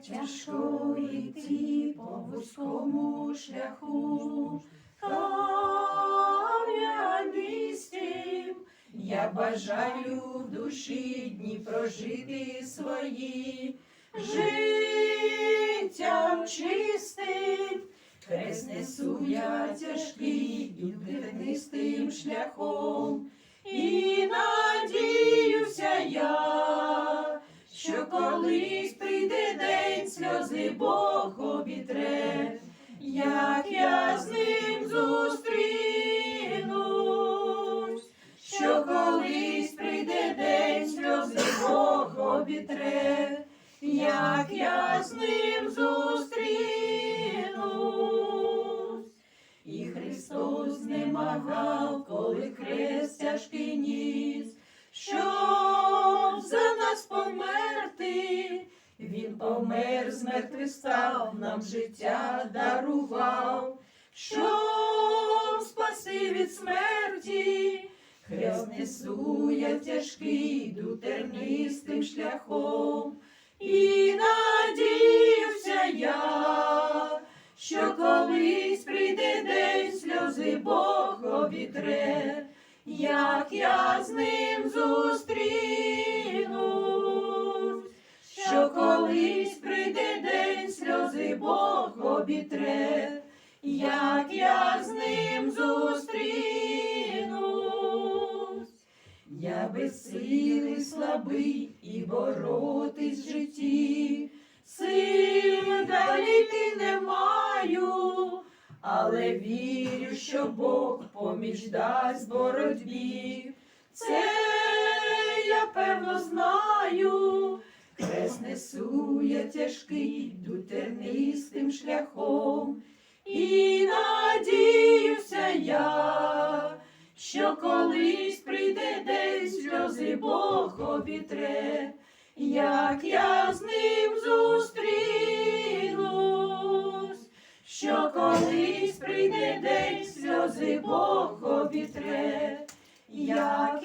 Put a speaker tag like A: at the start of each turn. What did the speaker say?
A: тяжко йти по вузькому шляху, кам'янистим. Я бажаю в душі дні прожити свої життям чистим. Хрест несу я тяжкий і тернистим шляхом, і надіюся я, що колись прийде день сльози Бог обітре, як я з ним зустрінусь, що колись прийде день сльози Бог обітре, як я з ним зустрінусь. І Христос знемагав, коли хрест тяжкий ніс, щоб помер, з мертвих став, нам життя дарував, щоб спаси від смерті. Хрест несу я тяжкий, йду тернистим шляхом, і надіюся я, що колись прийде день сльози Бог обітре, як я з ним зустрінусь, колись прийде день сльози Бог обітре, як я з ним зустрінусь. Я безсилий, слабий і боротись в житті, сил далі ти не маю, але вірю, що Бог поміч дасть боротьбі. Це я певно знаю, тяжкий, йду тернистим шляхом, і надіюся я, що колись прийде день сльози Бог обітре, як я з ним зустрінусь, що колись прийде день сльози Бог обітре, як